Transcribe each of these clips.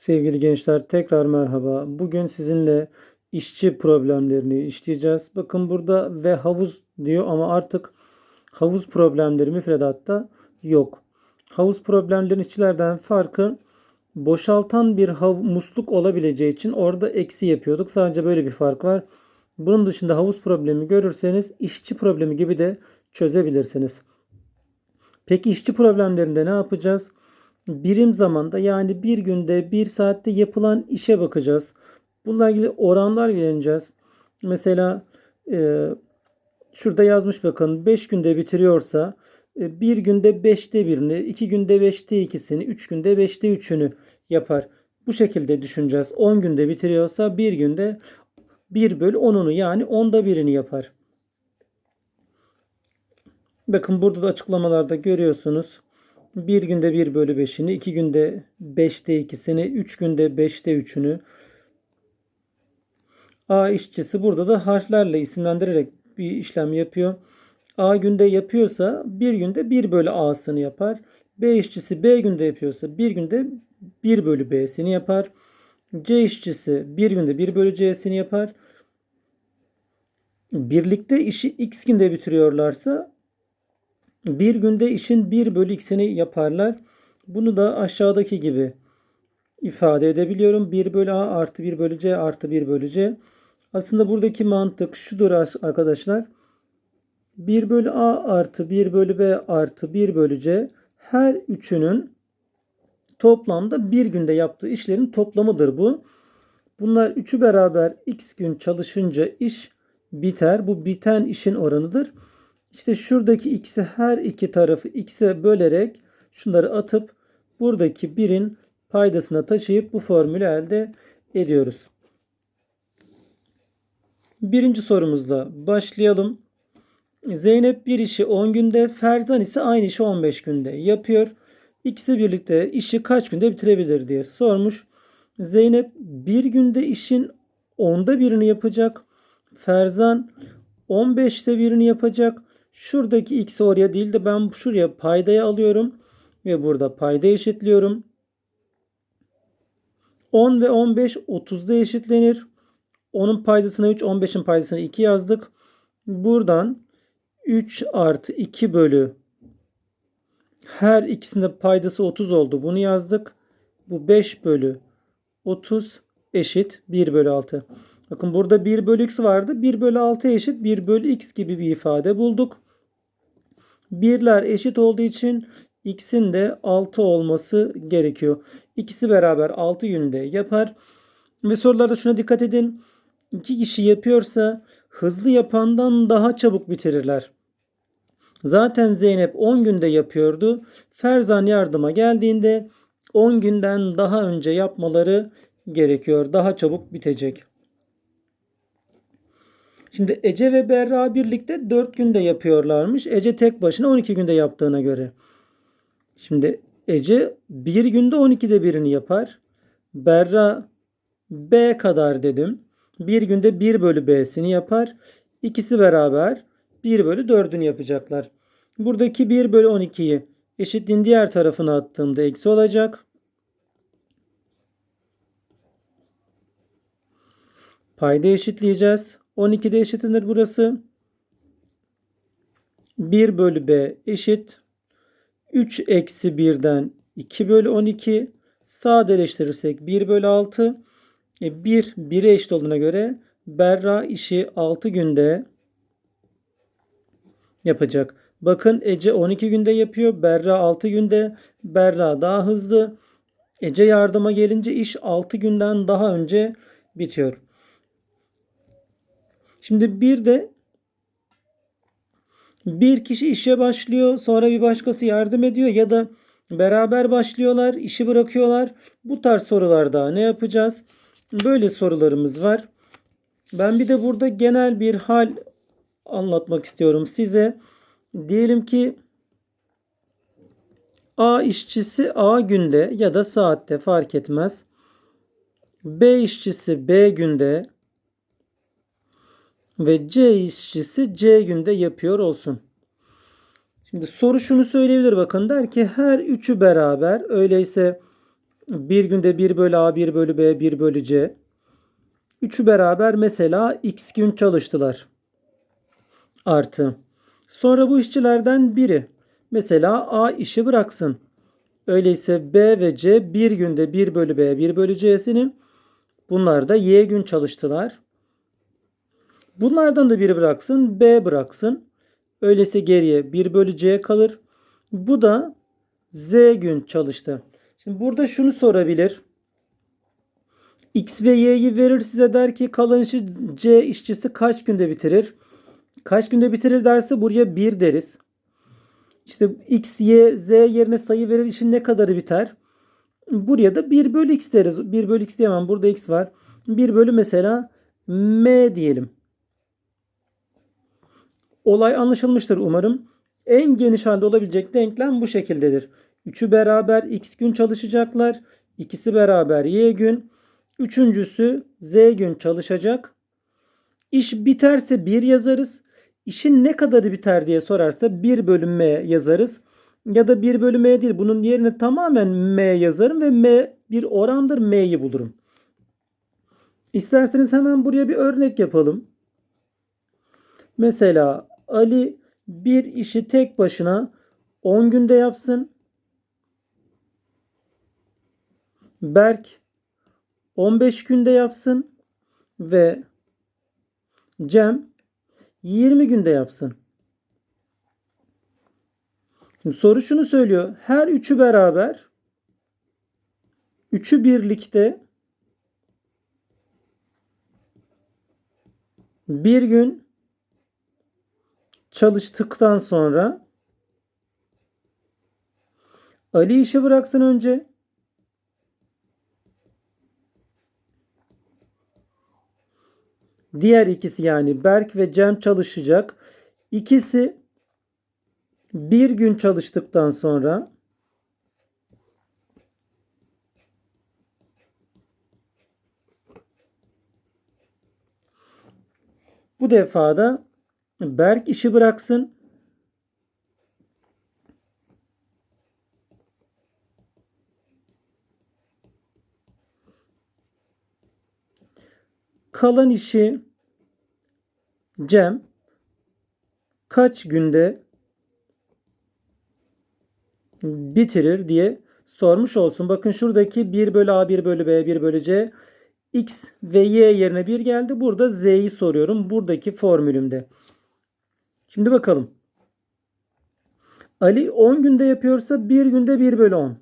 Sevgili gençler tekrar merhaba. Bugün sizinle işçi problemlerini işleyeceğiz. Bakın burada ve havuz diyor ama artık havuz problemleri müfredatta yok. Havuz problemlerin işçilerden farkı boşaltan bir hav musluk olabileceği için orada eksi yapıyorduk. Sadece böyle bir fark var. Bunun dışında havuz problemi görürseniz işçi problemi gibi de çözebilirsiniz. Peki işçi problemlerinde ne yapacağız? Birim zamanda yani bir günde bir saatte yapılan işe bakacağız. Bununla ilgili oranlar gelineceğiz. Mesela e, şurada yazmış bakın 5 günde bitiriyorsa e, bir günde 5'te birini, 2 günde 5'te ikisini, 3 günde 5'te üçünü yapar. Bu şekilde düşüneceğiz. 10 günde bitiriyorsa bir günde 1 bölü 10'unu yani 10'da birini yapar. Bakın burada da açıklamalarda görüyorsunuz. Bir günde 1 bölü 5'ini, iki günde 5'te 2'sini, 3 günde 5'te 3'ünü. A işçisi burada da harflerle isimlendirerek bir işlem yapıyor. A günde yapıyorsa bir günde 1 bölü A'sını yapar. B işçisi B günde yapıyorsa bir günde 1 bölü B'sini yapar. C işçisi bir günde 1 bölü C'sini yapar. Birlikte işi X günde bitiriyorlarsa bir günde işin 1 bölü x'ini yaparlar. Bunu da aşağıdaki gibi ifade edebiliyorum. 1 bölü a artı 1 bölü c artı 1 bölü c. Aslında buradaki mantık şudur arkadaşlar. 1 bölü a artı 1 bölü b artı 1 bölü c her üçünün toplamda bir günde yaptığı işlerin toplamıdır bu. Bunlar üçü beraber x gün çalışınca iş biter. Bu biten işin oranıdır. İşte şuradaki x'i her iki tarafı x'e bölerek şunları atıp buradaki birin paydasına taşıyıp bu formülü elde ediyoruz. Birinci sorumuzla başlayalım. Zeynep bir işi 10 günde, Ferzan ise aynı işi 15 günde yapıyor. İkisi birlikte işi kaç günde bitirebilir diye sormuş. Zeynep bir günde işin 10'da birini yapacak. Ferzan 15'te birini yapacak. Şuradaki x oraya değil de ben şuraya paydaya alıyorum. Ve burada payda eşitliyorum. 10 ve 15 30'da eşitlenir. 10'un paydasına 3, 15'in paydasına 2 yazdık. Buradan 3 artı 2 bölü her ikisinde paydası 30 oldu. Bunu yazdık. Bu 5 bölü 30 eşit 1 bölü 6. Bakın burada 1 bölü x vardı. 1 bölü 6 eşit 1 bölü x gibi bir ifade bulduk. Birler eşit olduğu için x'in de 6 olması gerekiyor. İkisi beraber 6 günde yapar. Ve sorularda şuna dikkat edin. İki kişi yapıyorsa hızlı yapandan daha çabuk bitirirler. Zaten Zeynep 10 günde yapıyordu. Ferzan yardıma geldiğinde 10 günden daha önce yapmaları gerekiyor. Daha çabuk bitecek. Şimdi Ece ve Berra birlikte 4 günde yapıyorlarmış. Ece tek başına 12 günde yaptığına göre. Şimdi Ece bir günde 12'de birini yapar. Berra B kadar dedim. Bir günde 1 bölü B'sini yapar. İkisi beraber 1 bölü 4'ünü yapacaklar. Buradaki 1 bölü 12'yi eşitliğin diğer tarafına attığımda eksi olacak. Payda eşitleyeceğiz. 12'de eşitlenir burası. 1 bölü b eşit. 3 eksi 1'den 2 bölü 12. Sadeleştirirsek 1 bölü 6. E 1 1'e eşit olduğuna göre Berra işi 6 günde yapacak. Bakın Ece 12 günde yapıyor. Berra 6 günde. Berra daha hızlı. Ece yardıma gelince iş 6 günden daha önce bitiyor. Şimdi bir de bir kişi işe başlıyor sonra bir başkası yardım ediyor ya da beraber başlıyorlar işi bırakıyorlar. Bu tarz sorularda ne yapacağız? Böyle sorularımız var. Ben bir de burada genel bir hal anlatmak istiyorum size. Diyelim ki A işçisi A günde ya da saatte fark etmez. B işçisi B günde ve C işçisi C günde yapıyor olsun. Şimdi soru şunu söyleyebilir bakın der ki her üçü beraber öyleyse Bir günde 1 bölü A, 1 bölü B, 1 bölü C. Üçü beraber mesela x gün çalıştılar. Artı. Sonra bu işçilerden biri mesela A işi bıraksın. Öyleyse B ve C bir günde 1 bölü B, 1 bölü C'sinin bunlar da Y gün çalıştılar. Bunlardan da biri bıraksın, B bıraksın. Öyleyse geriye 1 bölü C kalır. Bu da Z gün çalıştı. Şimdi burada şunu sorabilir. X ve Y'yi verir size der ki kalan işi C işçisi kaç günde bitirir? Kaç günde bitirir derse buraya 1 deriz. İşte X, Y, Z yerine sayı verir işin ne kadarı biter? Buraya da 1 bölü X deriz. 1 bölü X diyemem. Burada X var. 1 bölü mesela M diyelim. Olay anlaşılmıştır umarım. En geniş halde olabilecek denklem bu şekildedir. Üçü beraber X gün çalışacaklar. İkisi beraber Y gün. Üçüncüsü Z gün çalışacak. İş biterse 1 yazarız. İşin ne kadarı biter diye sorarsa 1 bölü M yazarız. Ya da 1 bölü M değil. Bunun yerine tamamen M yazarım ve M bir orandır. M'yi bulurum. İsterseniz hemen buraya bir örnek yapalım. Mesela Ali bir işi tek başına 10 günde yapsın. Berk 15 günde yapsın ve Cem 20 günde yapsın. Şimdi soru şunu söylüyor. Her üçü beraber üçü birlikte bir gün çalıştıktan sonra Ali işi bıraksın önce. Diğer ikisi yani Berk ve Cem çalışacak. İkisi bir gün çalıştıktan sonra bu defada Berk işi bıraksın. Kalan işi Cem kaç günde bitirir diye sormuş olsun. Bakın şuradaki 1 bölü A, 1 bölü B, 1 bölü C X ve Y yerine 1 geldi. Burada Z'yi soruyorum. Buradaki formülümde. Şimdi bakalım. Ali 10 günde yapıyorsa 1 günde 1 bölü 10.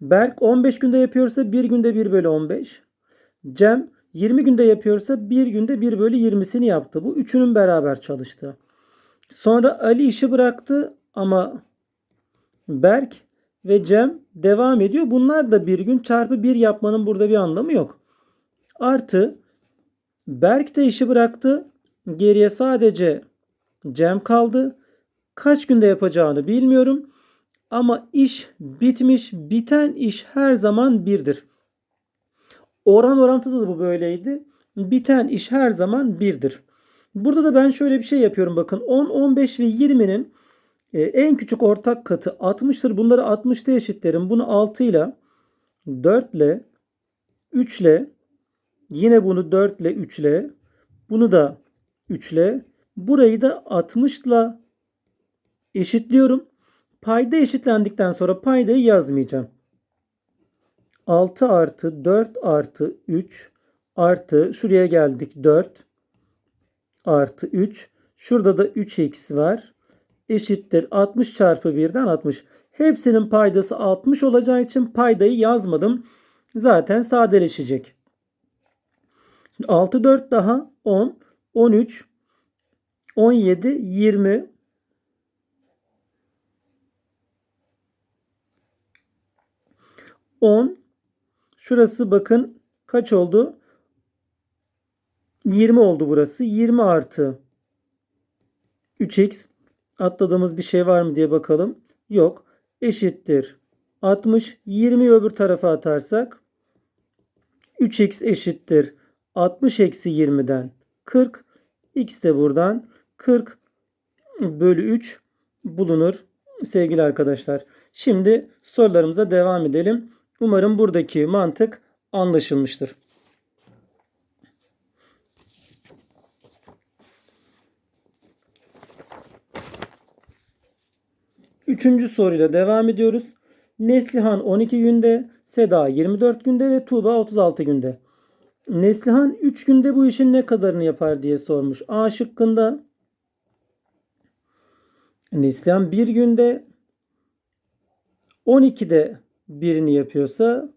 Berk 15 günde yapıyorsa 1 günde 1 bölü 15. Cem 20 günde yapıyorsa 1 günde 1 bölü 20'sini yaptı. Bu üçünün beraber çalıştı. Sonra Ali işi bıraktı ama Berk ve Cem devam ediyor. Bunlar da bir gün çarpı 1 yapmanın burada bir anlamı yok. Artı Berk de işi bıraktı. Geriye sadece Cem kaldı. Kaç günde yapacağını bilmiyorum. Ama iş bitmiş. Biten iş her zaman birdir. Oran orantıda da bu böyleydi. Biten iş her zaman birdir. Burada da ben şöyle bir şey yapıyorum bakın. 10, 15 ve 20'nin e, en küçük ortak katı 60'tır. Bunları 60'ta eşitlerim. Bunu 6 ile 4 ile 3 ile yine bunu 4 ile 3 ile bunu da 3 ile burayı da 60 ile eşitliyorum. Payda eşitlendikten sonra paydayı yazmayacağım. 6 artı 4 artı 3 artı şuraya geldik 4 artı 3. Şurada da 3x var. Eşittir 60 çarpı 1'den 60. Hepsinin paydası 60 olacağı için paydayı yazmadım. Zaten sadeleşecek. Şimdi 6 4 daha 10 13 17 20 10 Şurası bakın kaç oldu? 20 oldu burası. 20 artı 3x atladığımız bir şey var mı diye bakalım. Yok. Eşittir. 60. 20'yi öbür tarafa atarsak 3x eşittir. 60 eksi 20'den 40. X de buradan 40 bölü 3 bulunur sevgili arkadaşlar. Şimdi sorularımıza devam edelim. Umarım buradaki mantık anlaşılmıştır. Üçüncü soruyla devam ediyoruz. Neslihan 12 günde, Seda 24 günde ve Tuğba 36 günde. Neslihan 3 günde bu işin ne kadarını yapar diye sormuş. A şıkkında Neslihan 1 günde 12'de birini yapıyorsa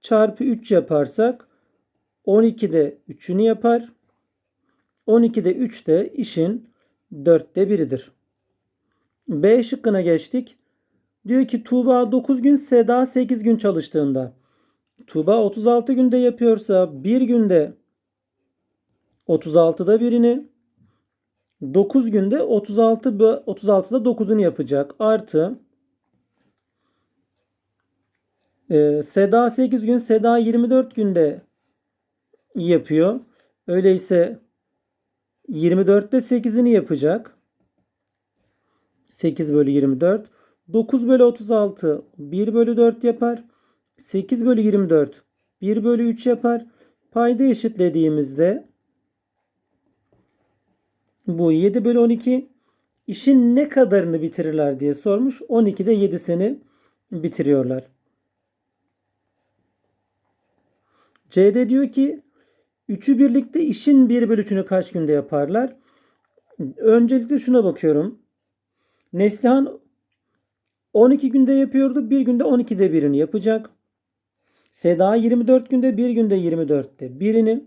çarpı 3 yaparsak 12'de 3'ünü yapar. 12'de 3 de işin 4'te biridir. B şıkkına geçtik. Diyor ki Tuğba 9 gün, Seda 8 gün çalıştığında. Tuğba 36 günde yapıyorsa bir günde 36'da birini 9 günde 36 36'da 9'unu yapacak. Artı e, Seda 8 gün, Seda 24 günde yapıyor. Öyleyse 24'te 8'ini yapacak. 8 bölü 24. 9 bölü 36 1 bölü 4 yapar. 8 bölü 24 1 bölü 3 yapar. Payda eşitlediğimizde bu 7 bölü 12 işin ne kadarını bitirirler diye sormuş. 12'de 7'sini bitiriyorlar. C'de diyor ki üçü birlikte işin 1 bölü 3'ünü kaç günde yaparlar? Öncelikle şuna bakıyorum. Neslihan 12 günde yapıyordu. Bir günde 12'de birini yapacak. Seda 24 günde bir günde 24'te birini.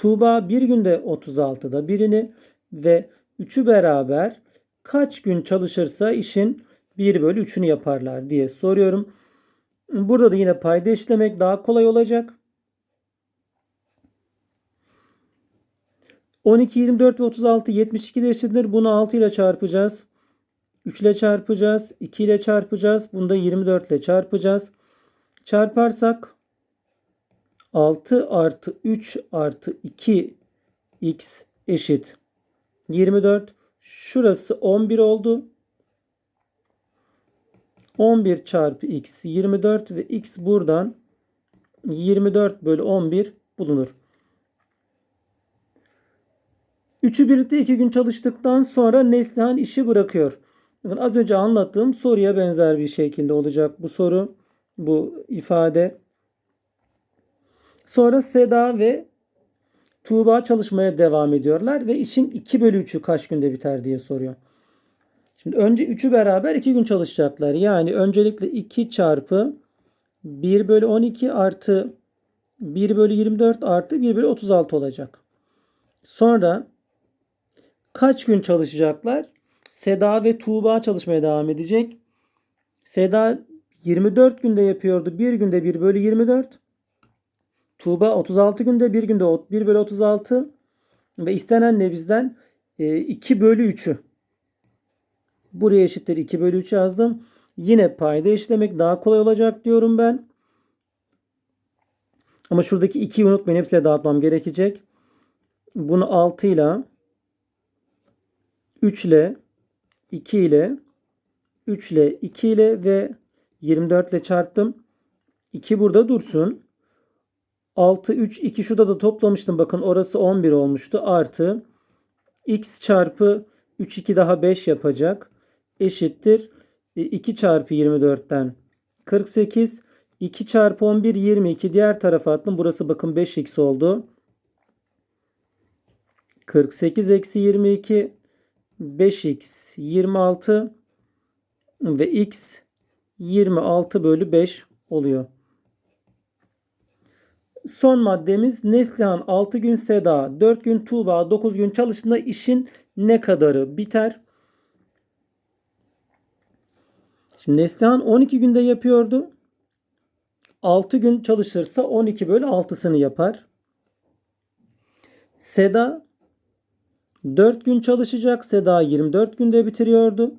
Tuğba bir günde 36'da birini ve üçü beraber kaç gün çalışırsa işin 1 bölü 3'ünü yaparlar diye soruyorum. Burada da yine payda işlemek daha kolay olacak. 12, 24 ve 36 72 de eşittir. Bunu 6 ile çarpacağız. 3 ile çarpacağız. 2 ile çarpacağız. Bunu da 24 ile çarpacağız. Çarparsak 6 artı 3 artı 2 x eşit 24. Şurası 11 oldu. 11 çarpı x 24 ve x buradan 24 bölü 11 bulunur. Üçü birlikte iki gün çalıştıktan sonra Neslihan işi bırakıyor. Az önce anlattığım soruya benzer bir şekilde olacak bu soru, bu ifade. Sonra Seda ve Tuğba çalışmaya devam ediyorlar ve işin 2 bölü 3'ü kaç günde biter diye soruyor. Şimdi önce 3'ü beraber 2 gün çalışacaklar. Yani öncelikle 2 çarpı 1 bölü 12 artı 1 bölü 24 artı 1 bölü 36 olacak. Sonra kaç gün çalışacaklar? Seda ve Tuğba çalışmaya devam edecek. Seda 24 günde yapıyordu. Bir günde 1 bölü 24. Tuğba 36 günde bir günde 1 bölü 36. Ve istenen ne bizden? 2 e, bölü 3'ü. Buraya eşittir 2 bölü 3 yazdım. Yine payda işlemek daha kolay olacak diyorum ben. Ama şuradaki 2'yi unutmayın. Hepsiyle dağıtmam gerekecek. Bunu 6 ile 3 ile 2 ile 3 ile 2 ile ve 24 ile çarptım. 2 burada dursun. 6, 3, 2 şurada da toplamıştım. Bakın orası 11 olmuştu. Artı x çarpı 3, 2 daha 5 yapacak. Eşittir. 2 e, çarpı 24'ten 48. 2 çarpı 11 22. Diğer tarafa attım. Burası bakın 5x oldu. 48 eksi 22 5x 26 ve x 26 bölü 5 oluyor. Son maddemiz Neslihan 6 gün Seda, 4 gün Tuğba, 9 gün çalıştığında işin ne kadarı biter? Şimdi Neslihan 12 günde yapıyordu. 6 gün çalışırsa 12 bölü 6'sını yapar. Seda 4 gün çalışacak. Seda 24 günde bitiriyordu.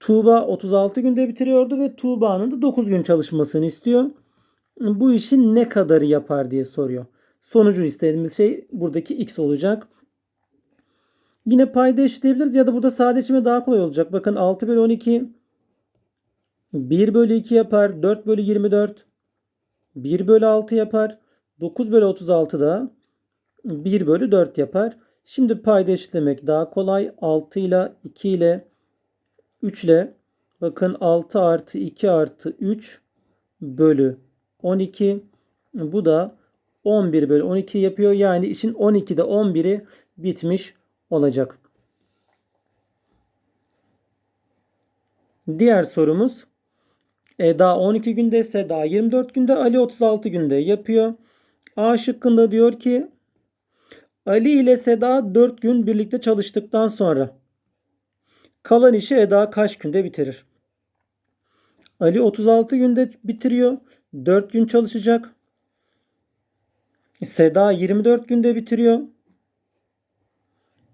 Tuğba 36 günde bitiriyordu ve Tuğba'nın da 9 gün çalışmasını istiyor. Bu işin ne kadarı yapar diye soruyor. Sonucu istediğimiz şey buradaki x olacak. Yine payda eşitleyebiliriz ya da burada sadece daha kolay olacak. Bakın 6 bölü 12 1 bölü 2 yapar. 4 bölü 24. 1 bölü 6 yapar. 9 bölü 36 da 1 bölü 4 yapar. Şimdi payda eşitlemek daha kolay. 6 ile 2 ile 3 ile bakın 6 artı 2 artı 3 bölü 12. Bu da 11 bölü 12 yapıyor. Yani işin 12'de 11'i bitmiş olacak. Diğer sorumuz Eda 12 günde, Seda 24 günde, Ali 36 günde yapıyor. A şıkkında diyor ki Ali ile Seda 4 gün birlikte çalıştıktan sonra kalan işi Eda kaç günde bitirir? Ali 36 günde bitiriyor. 4 gün çalışacak. Seda 24 günde bitiriyor.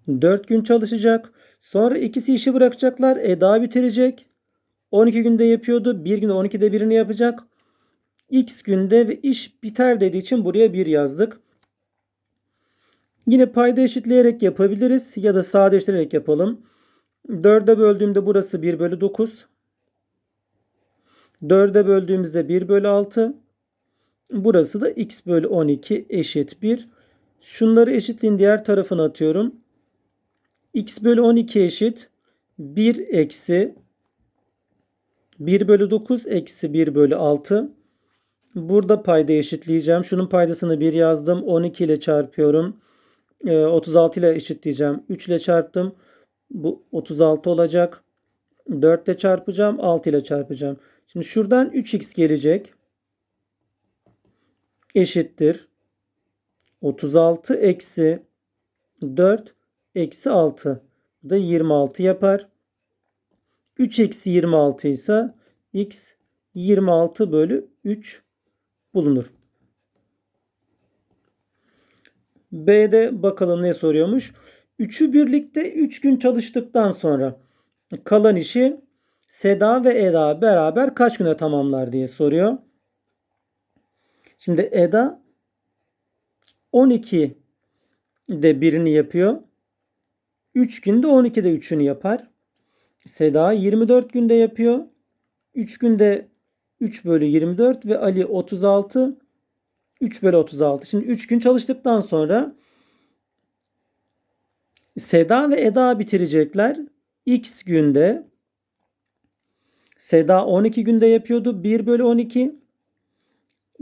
4 gün çalışacak. Sonra ikisi işi bırakacaklar. Eda bitirecek. 12 günde yapıyordu. Bir günde 12'de birini yapacak. X günde ve iş biter dediği için buraya 1 yazdık. Yine payda eşitleyerek yapabiliriz ya da sadeleştirerek yapalım. 4'e böldüğümde burası 1 bölü 9. 4'e böldüğümüzde 1 bölü 6. Burası da x bölü 12 eşit 1. Şunları eşitliğin diğer tarafına atıyorum. x bölü 12 eşit 1 eksi 1 bölü 9 eksi 1 bölü 6. Burada payda eşitleyeceğim. Şunun paydasını 1 yazdım. 12 ile çarpıyorum. 36 ile eşitleyeceğim. 3 ile çarptım. Bu 36 olacak. 4 ile çarpacağım. 6 ile çarpacağım. Şimdi şuradan 3x gelecek. Eşittir. 36 eksi 4 eksi 6. Bu da 26 yapar. 3 eksi 26 ise x 26 bölü 3 bulunur. B'de bakalım ne soruyormuş. Üçü birlikte 3 gün çalıştıktan sonra kalan işi Seda ve Eda beraber kaç güne tamamlar diye soruyor. Şimdi Eda 12 de birini yapıyor. 3 günde 12'de 3'ünü yapar. Seda 24 günde yapıyor. 3 günde 3 bölü 24 ve Ali 36 3 bölü 36. Şimdi 3 gün çalıştıktan sonra Seda ve Eda bitirecekler. X günde Seda 12 günde yapıyordu. 1 bölü 12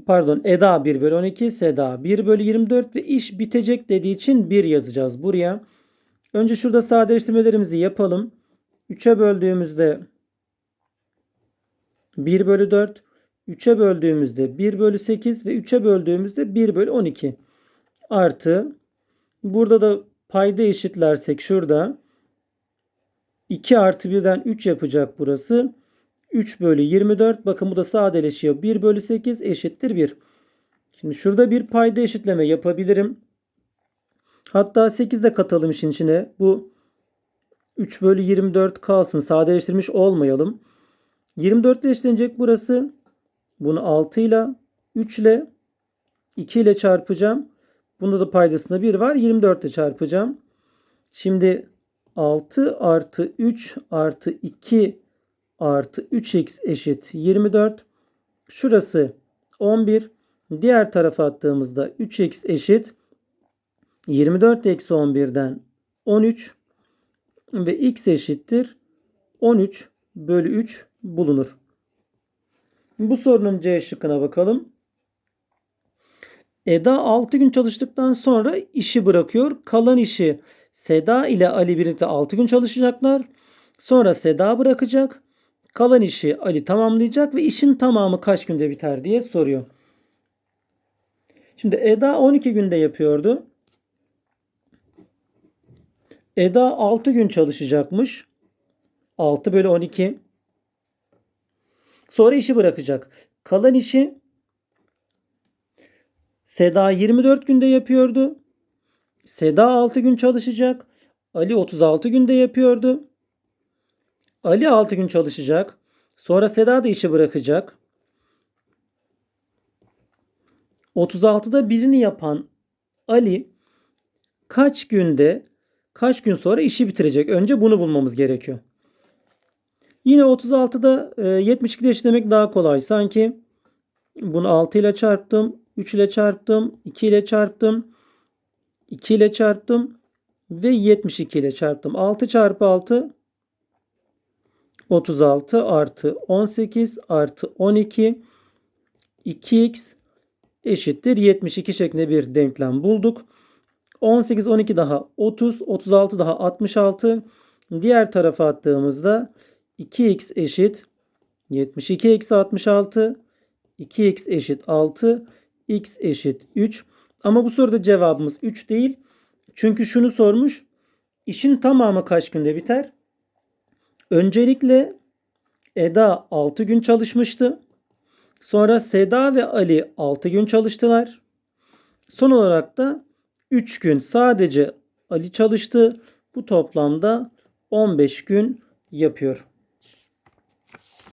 pardon Eda 1 bölü 12 Seda 1 bölü 24 ve iş bitecek dediği için 1 yazacağız buraya. Önce şurada sadeleştirmelerimizi yapalım. 3'e böldüğümüzde 1 bölü 4 3'e böldüğümüzde 1 bölü 8 ve 3'e böldüğümüzde 1 bölü 12 artı burada da payda eşitlersek şurada 2 artı 1'den 3 yapacak burası. 3 bölü 24 bakın bu da sadeleşiyor. 1 bölü 8 eşittir 1. Şimdi şurada bir payda eşitleme yapabilirim. Hatta 8 de katalım işin içine. Bu 3 bölü 24 kalsın. Sadeleştirmiş olmayalım. 24 ile eşlenecek burası. Bunu 6 ile 3 ile 2 ile çarpacağım. Bunda da paydasında 1 var. 24 ile çarpacağım. Şimdi 6 artı 3 artı 2 artı 3x eşit 24. Şurası 11. Diğer tarafa attığımızda 3x eşit 24 eksi 11'den 13 ve x eşittir 13 bölü 3 bulunur. Bu sorunun C şıkkına bakalım. Eda 6 gün çalıştıktan sonra işi bırakıyor. Kalan işi Seda ile Ali birlikte 6 gün çalışacaklar. Sonra Seda bırakacak. Kalan işi Ali tamamlayacak ve işin tamamı kaç günde biter diye soruyor. Şimdi Eda 12 günde yapıyordu. Eda 6 gün çalışacakmış. 6 bölü 12. Sonra işi bırakacak. Kalan işi Seda 24 günde yapıyordu. Seda 6 gün çalışacak. Ali 36 günde yapıyordu. Ali 6 gün çalışacak. Sonra Seda da işi bırakacak. 36'da birini yapan Ali kaç günde kaç gün sonra işi bitirecek? Önce bunu bulmamız gerekiyor. Yine 36'da e, 72'de eşitlemek daha kolay. Sanki bunu 6 ile çarptım, 3 ile çarptım, 2 ile çarptım, 2 ile çarptım ve 72 ile çarptım. 6 çarpı 6 36 artı 18 artı 12 2x eşittir 72 şeklinde bir denklem bulduk. 18 12 daha 30 36 daha 66 diğer tarafa attığımızda 2x eşit 72 eksi 66 2x eşit 6 x eşit 3 ama bu soruda cevabımız 3 değil. Çünkü şunu sormuş. İşin tamamı kaç günde biter? Öncelikle Eda 6 gün çalışmıştı. Sonra Seda ve Ali 6 gün çalıştılar. Son olarak da 3 gün sadece Ali çalıştı. Bu toplamda 15 gün yapıyor.